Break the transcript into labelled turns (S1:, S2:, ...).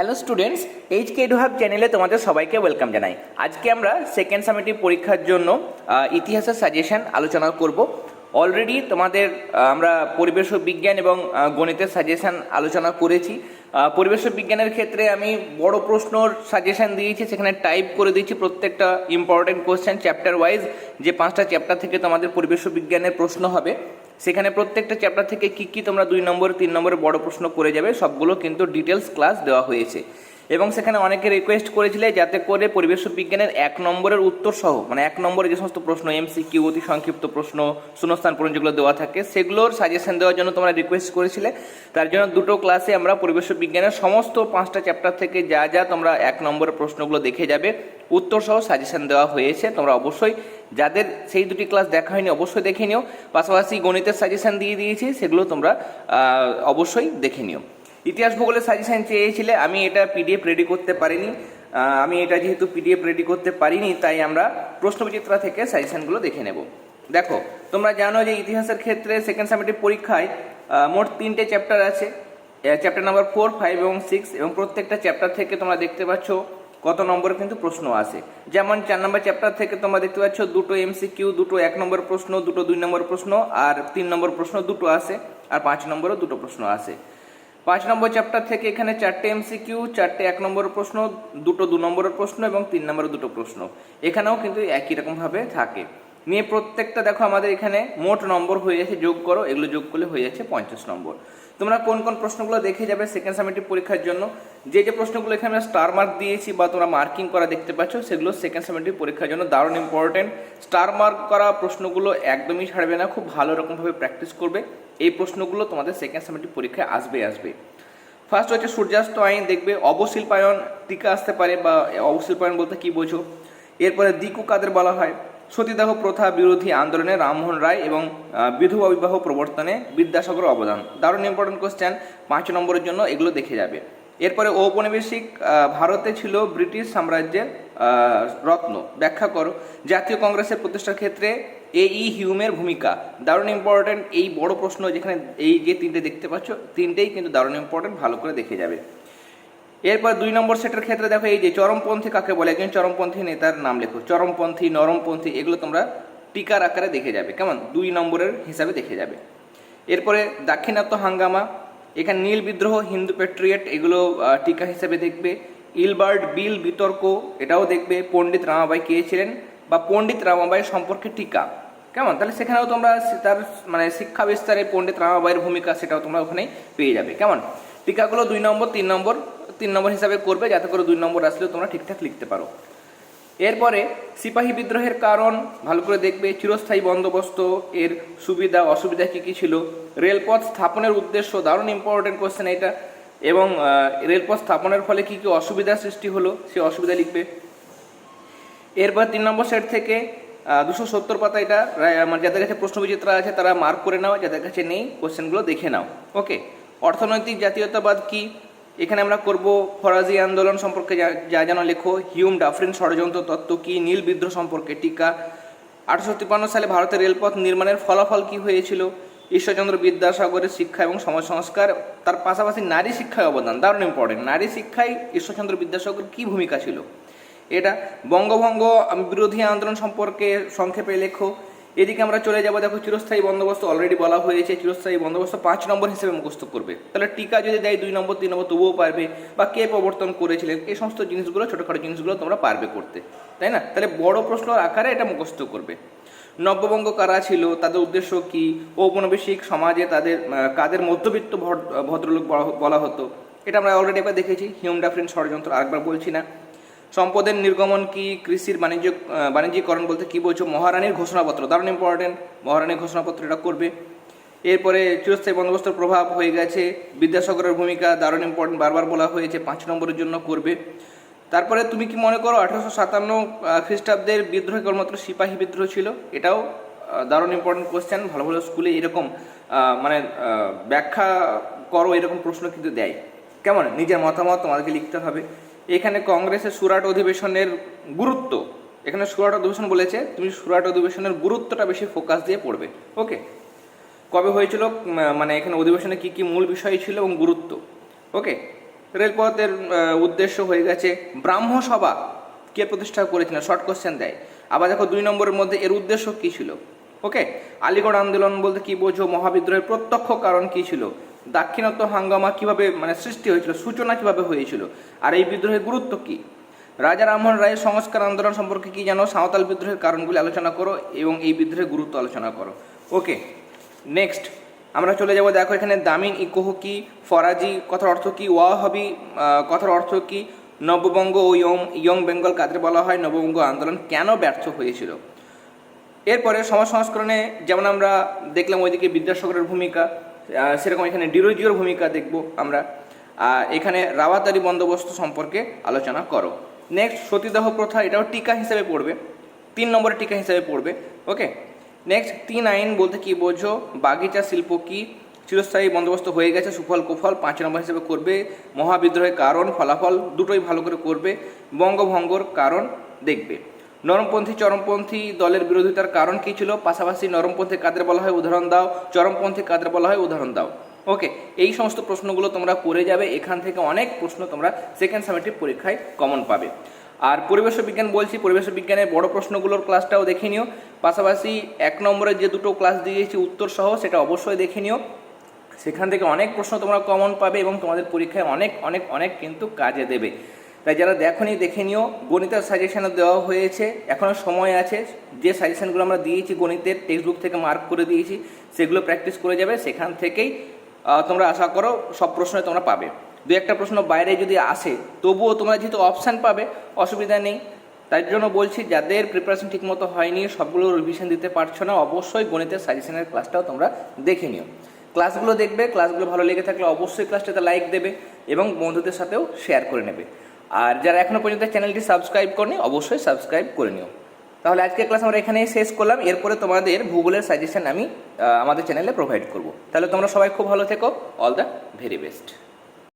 S1: Hello students H K hub চ্যানেলে তোমাদের সবাইকে ওয়েলকাম জানাই। আজকে আমরা সেকেন্ড সামিটিভ পরীক্ষার জন্য ইতিহাসের সাজেশন আলোচনা করব। অলরেডি তোমাদের আমরা পরিবেশ বিজ্ঞান এবং গণিতের সাজেশন আলোচনা করেছি। পরিবেশ বিজ্ঞানের ক্ষেত্রে আমি বড় প্রশ্নর সাজেশন দিয়েছি, সেখানে টাইপ করে দিয়েছি প্রত্যেকটা ইম্পর্টেন্ট কোশ্চেন চ্যাপ্টার ওয়াইজ যে পাঁচটা চ্যাপ্টার থেকে তোমাদের পরিবেশ বিজ্ঞানের প্রশ্ন হবে। সেখানে প্রত্যেকটা চ্যাপ্টার থেকে কি কি তোমরা দুই নম্বর, তিন নম্বরে বড় প্রশ্ন করে যাবে, সবগুলো কিন্তু ডিটেলস ক্লাস দেওয়া হয়েছে। এবং সেখানে অনেকে রিকোয়েস্ট করেছিলে যাতে করে পরিবেশ বিজ্ঞানের এক নম্বরের উত্তর সহ মানে এক নম্বরে যে সমস্ত প্রশ্ন এমসি কিউ অতি সংক্ষিপ্ত প্রশ্ন, শূন্যস্থান পূরণ যেগুলো দেওয়া থাকে, সেগুলোর সাজেশন দেওয়ার জন্য তোমরা রিকোয়েস্ট করেছিলে। তার জন্য দুটো ক্লাসে আমরা পরিবেশ বিজ্ঞানের সমস্ত পাঁচটা চ্যাপ্টার থেকে যা যা তোমরা এক নম্বরের প্রশ্নগুলো দেখে যাবে, উত্তর সহ সাজেশন দেওয়া হয়েছে, তোমরা অবশ্যই যাদের সেই দুটি ক্লাস দেখা হয়নি, অবশ্যই দেখে নিও। পাশাপাশি গণিতের সাজেশান দিয়ে দিয়েছি, সেগুলো তোমরা অবশ্যই দেখে নিও। ইতিহাস ভূগোলের সাজেশান চেয়েছিলে, আমি এটা পিডিএফ রেডি করতে পারিনি। আমি এটা যেহেতু পিডিএফ রেডি করতে পারিনি, তাই আমরা প্রশ্নবিচিত্রা থেকে সাজেশানগুলো দেখে নেব। দেখো, তোমরা জানো যে ইতিহাসের ক্ষেত্রে সেকেন্ড সামিটিভ পরীক্ষায় মোট তিনটে চ্যাপ্টার আছে। চ্যাপ্টার নাম্বার ফোর ফাইভ এবং সিক্স এবং প্রত্যেকটা চ্যাপ্টার থেকে তোমরা দেখতে পাচ্ছ কত নম্বরে কিন্তু প্রশ্ন আসে যেমন চার নম্বর চ্যাপ্টার থেকে তোমরা দেখতে পাচ্ছ, দুটো এমসিকিউ দুটো এক নম্বর প্রশ্ন, দুটো দুই নম্বর প্রশ্ন, আর তিন নম্বর প্রশ্ন দুটো আসে আর পাঁচ নম্বরও দুটো প্রশ্ন আসে পাঁচ নম্বর চ্যাপ্টার থেকে এখানে চারটে এমসিকিউ চারটে এক নম্বরের প্রশ্ন, দুটো দু নম্বরের প্রশ্ন এবং তিন নম্বরের দুটো প্রশ্ন। এখানেও কিন্তু একই রকমভাবে থাকে। নিয়ে প্রত্যেকটা দেখো আমাদের এখানে মোট নম্বর হয়ে যাচ্ছে, যোগ করো, এগুলো যোগ করলে হয়ে যাচ্ছে পঞ্চাশ নম্বর। তোমরা কোন কোন প্রশ্নগুলো দেখে যাবে সেকেন্ড সামিটিভ পরীক্ষার জন্য। যে যে প্রশ্নগুলো এখানে আমরা স্টার মার্ক দিয়েছি বা তোমরা মার্কিং করা দেখতে পাচ্ছ, সেগুলো সেকেন্ড সামিটিভ পরীক্ষার জন্য দারুণ ইম্পর্টেন্ট স্টার মার্ক করা প্রশ্নগুলো একদমই ছাড়বে না, খুব ভালো রকমভাবে প্র্যাকটিস করবে। এই প্রশ্নগুলো তোমাদের সেকেন্ড সামিটিভ পরীক্ষায় আসবে আসবে। ফার্স্ট হচ্ছে সূর্যাস্ত আইন, দেখবে অবশিল্পায়ন টিকা আসতে পারে বা অবশিল্পায়ন বলতে কি বোঝো? এরপরে দিকু কাদের বলা হয়? সতীদাহ প্রথা বিরোধী আন্দোলনে রামমোহন রায় এবং বিধবা বিবাহ প্রবর্তনে বিদ্যাসাগর অবদান। দারুণ ইম্পর্টেন্ট কোশ্চেন পাঁচ নম্বরের জন্য এগুলো দেখে যাবে। এরপরে ঔপনিবেশিক ভারতে ছিল ব্রিটিশ সাম্রাজ্যের রত্ন। ব্যাখ্যা করো। জাতীয় কংগ্রেসের প্রতিষ্ঠার ক্ষেত্রে এ ই হিউমের ভূমিকা। দারুণ ইম্পর্টেন্ট এই বড় প্রশ্ন যেখানে এই যে তিনটে দেখতে পাচ্ছ, তিনটেই কিন্তু দারুণ ইম্পর্টেন্ট ভালো করে দেখে যাবে। এরপর দুই নম্বর সেটের ক্ষেত্রে দেখো, এই যে চরমপন্থী কাকে বলে? একজন চরমপন্থী নেতার নাম লেখো। চরমপন্থী, নরমপন্থী, এগুলো তোমরা টিকার আকারে দেখে যাবে। কেমন? দুই নম্বরের হিসাবে দেখে যাবে। এরপরে দাক্ষিণাত্য হাঙ্গামা, এখানে নীল বিদ্রোহ, হিন্দু প্যাট্রিয়েট এগুলো টিকা হিসেবে দেখবে। ইলবার্ট বিল বিতর্ক, এটাও দেখবে। পণ্ডিত রামাবাই কে ছিলেন? বা পণ্ডিত রামাবাই সম্পর্কে টিকা। কেমন? তাহলে সেখানেও তোমরা তার মানে শিক্ষা বিস্তারে পণ্ডিত রামাবাইয়ের ভূমিকা, সেটাও তোমরা ওখানেই পেয়ে যাবে। কেমন? টিকাগুলো দুই নম্বর, তিন নম্বর। তিন নম্বর হিসাবে করবে, যাতে করে দুই নম্বর আসলেও তোমরা ঠিকঠাক লিখতে পারো। এরপরে সিপাহী বিদ্রোহের কারণ, ভালো করে দেখবে, চিরস্থায়ী বন্দোবস্ত, এর সুবিধা, অসুবিধা কী কী ছিল? রেলপথ স্থাপনের উদ্দেশ্য, দারুণ ইম্পর্টেন্ট কোশ্চেন এটা। এবং রেলপথ স্থাপনের ফলে কী কী অসুবিধার সৃষ্টি হলো, সে অসুবিধা লিখবে। এরপর তিন নম্বর সেট থেকে দুশো সত্তর পাতা এটা আমার যাদের কাছে প্রশ্ন প্রশ্নবিচিত্রা আছে, তারা মার্ক করে নাও, যাদের কাছে নেই কোশ্চেনগুলো দেখে নাও। ওকে অর্থনৈতিক জাতীয়তাবাদ কি? এখানে আমরা করব ফরাজি আন্দোলন সম্পর্কে যা যেন লেখো হিউম ডাফরিন ষড়যন্ত্র, তত্ত্ব কি, নীল বিদ্রোহ সম্পর্কে টিকা। আঠারোশো তিপ্পান্ন সালে ভারতের রেলপথ নির্মাণের ফলাফল কি হয়েছিল? ঈশ্বরচন্দ্র বিদ্যাসাগরের শিক্ষা এবং সমাজ সংস্কার, তার পাশাপাশি নারী শিক্ষায় অবদান, দারুণ ইম্পর্টেন্ট নারী শিক্ষায় ঈশ্বরচন্দ্র বিদ্যাসাগর কি ভূমিকা ছিল? এটা বঙ্গভঙ্গ বিরোধী আন্দোলন সম্পর্কে সংক্ষেপে লেখো। এদিকে আমরা চলে যাব, দেখো চিরস্থায়ী বন্দোবস্ত অলরেডি বলা হয়েছে, চিরস্থায়ী বন্দোবস্ত পাঁচ নম্বর হিসেবে মুখস্থ করবে। তাহলে টিকা যদি দেয় দুই নম্বর, তিন নম্বর, তবুও পারবে, বা কে প্রবর্তন করেছিলেন, এই সমস্ত জিনিসগুলো, ছোটোখাটো জিনিসগুলো তোমরা পারবে করতে, তাই না? তাহলে বড় প্রশ্ন আকারে এটা মুখস্থ করবে। নব্যবঙ্গ কারা ছিল, তাদের উদ্দেশ্য কি? ঔপনিবেশিক সমাজে তাদের কাদের মধ্যবিত্ত ভদ- ভদ্রলোক বলা- বলা হতো? এটা আমরা অলরেডি একবার দেখেছি হিউম ডাফরিন ষড়যন্ত্র, আরেকবার বলছি না। সম্পদের নির্গমন কি, কৃষির বাণিজ্য বাণিজ্যিকরণ বলতে কি বলছো? মহারানীর ঘোষণাপত্র, দারুণ ইম্পর্টেন্ট মহারানীর ঘোষণাপত্র এটা করবে। এরপরে চিরস্থায়ী বন্দোবস্তের প্রভাব হয়ে গেছে, বিদ্যাসাগরের ভূমিকা দারুণ ইম্পর্টেন্ট বারবার বলা হয়েছে, পাঁচ নম্বরের জন্য করবে। তারপরে তুমি কি মনে করো, আঠারোশো সাতান্ন খ্রিস্টাব্দের বিদ্রোহ কেবলমাত্র সিপাহী বিদ্রোহ ছিল? এটাও দারুণ ইম্পর্টেন্ট কোশ্চেন ভালো ভালো স্কুলে এরকম মানে ব্যাখ্যা করো, এরকম প্রশ্ন কিন্তু দেয়। কেমন? নিজের মতামত তোমাদেরকে লিখতে হবে। এখানে কংগ্রেসের সুরাট অধিবেশনের গুরুত্ব। এখানে সুরাট অধিবেশন বলেছে, তুমি সুরাট অধিবেশনের গুরুত্বটা বেশি ফোকাস দিয়ে পড়বে। ওকে কবে হয়েছিল মানে এখানে অধিবেশনে কি কি মূল বিষয় ছিল এবং গুরুত্ব? ওকে রেলপথের উদ্দেশ্য হয়ে গেছে, ব্রাহ্ম সভা কে প্রতিষ্ঠা করেছিলেন শর্ট কোশ্চেন দেয়। আবার দেখো দুই নম্বরের মধ্যে এর উদ্দেশ্য কি ছিল? ওকে আলিগড় আন্দোলন বলতে কি বোঝো? মহাবিদ্রোহের প্রত্যক্ষ কারণ কি ছিল? দাক্ষিণাত্য হাঙ্গামা কীভাবে মানে সৃষ্টি হয়েছিল, সূচনা কীভাবে হয়েছিল, আর এই বিদ্রোহের গুরুত্ব কি? রাজা রামমোহন রায়ের সংস্কার আন্দোলন সম্পর্কে কি জানো? সাঁওতাল বিদ্রোহের কারণগুলি আলোচনা করো এবং এই বিদ্রোহের গুরুত্ব আলোচনা করো। ওকে নেক্সট আমরা চলে যাব, দেখো এখানে দামিন ইকোহ কি, ফরাজি, কথার অর্থ কি, ওয়াহাবি কথার অর্থ কি, নববঙ্গ ও ইয়ং ইয়ং বেঙ্গল কাদের বলা হয়, নববঙ্গ আন্দোলন কেন ব্যর্থ হয়েছিল? এরপরে সমাজ সংস্করণে যেমন আমরা দেখলাম ওইদিকে বিদ্যাসাগরের ভূমিকা সেরকম এখানে ডিরোজিওর ভূমিকা দেখব আমরা। এখানে রাওয়াতারি বন্দোবস্ত সম্পর্কে আলোচনা করো। নেক্সট সতীদাহ প্রথা, এটাও টিকা হিসেবে পড়বে। তিন নম্বরের টিকা হিসেবে পড়বে। ওকে নেক্সট তিন আইন বলতে কি বোঝো? বাগিচা শিল্প কি? চিরস্থায়ী বন্দোবস্ত হয়ে গেছে, সুফল, কুফল, পাঁচ নম্বর হিসেবে করবে। মহাবিদ্রোহের কারণ, ফলাফল দুটোই ভালো করে করবে। বঙ্গভঙ্গর কারণ দেখবে। নরমপন্থী, চরমপন্থী দলের বিরোধিতার কারণ কি ছিল? পাশাপাশি নরমপন্থী কাদের বলা হয়? উদাহরণ দাও। চরমপন্থী কাদের বলা হয়? উদাহরণ দাও। ওকে, এই সমস্ত প্রশ্নগুলো তোমরা করে যাবে। এখান থেকে অনেক প্রশ্ন তোমরা সেকেন্ড সামেটিভ পরীক্ষায় কমন পাবে। আর পরিবেশ বিজ্ঞান বলছি। পরিবেশ বিজ্ঞানের বড় প্রশ্নগুলোর ক্লাসটাও দেখে নিও। পাশাপাশি এক নম্বরে যে দুটো ক্লাস দিয়েছি উত্তর সহ, সেটা অবশ্যই দেখে নিও। সেখান থেকে অনেক প্রশ্ন তোমরা কমন পাবে এবং তোমাদের পরীক্ষায় অনেক অনেক অনেক কিন্তু কাজে দেবে। তাই যারা দেখোনি, দেখে নিও। গণিতের সাজেশনও দেওয়া হয়েছে। এখনও সময় আছে। যে সাজেশনগুলো আমরা দিয়েছি গণিতের টেক্সট বুক থেকে মার্ক করে দিয়েছি, সেগুলো প্র্যাকটিস করে যাবে। সেখান থেকেই তোমরা আশা করো সব প্রশ্নে তোমরা পাবে। দু একটা প্রশ্ন বাইরে যদি আসে, তবুও তোমরা যেহেতু অপশান পাবে, অসুবিধা নেই। তাই জন্য বলছি, যাদের প্রিপারেশন ঠিকমতো হয়নি, সবগুলো রিভিশন দিতে পারছ না, অবশ্যই গণিতের সাজেশনের ক্লাসটাও তোমরা দেখে নিও। ক্লাসগুলো দেখবে ক্লাসগুলো ভালো লেগে থাকলে অবশ্যই ক্লাসটাতে লাইক দেবে এবং বন্ধুদের সাথেও শেয়ার করে নেবে। আর যারা এখনও পর্যন্ত চ্যানেলটি সাবস্ক্রাইব করনি, অবশ্যই সাবস্ক্রাইব করে নিও। তাহলে আজকের ক্লাস আমরা এখানেই শেষ করলাম। এরপরে তোমাদের ভূগোলের সাজেশন আমি আমাদের চ্যানেলে প্রোভাইড করব। তাহলে তোমরা সবাই খুব ভালো থেকো। All the very best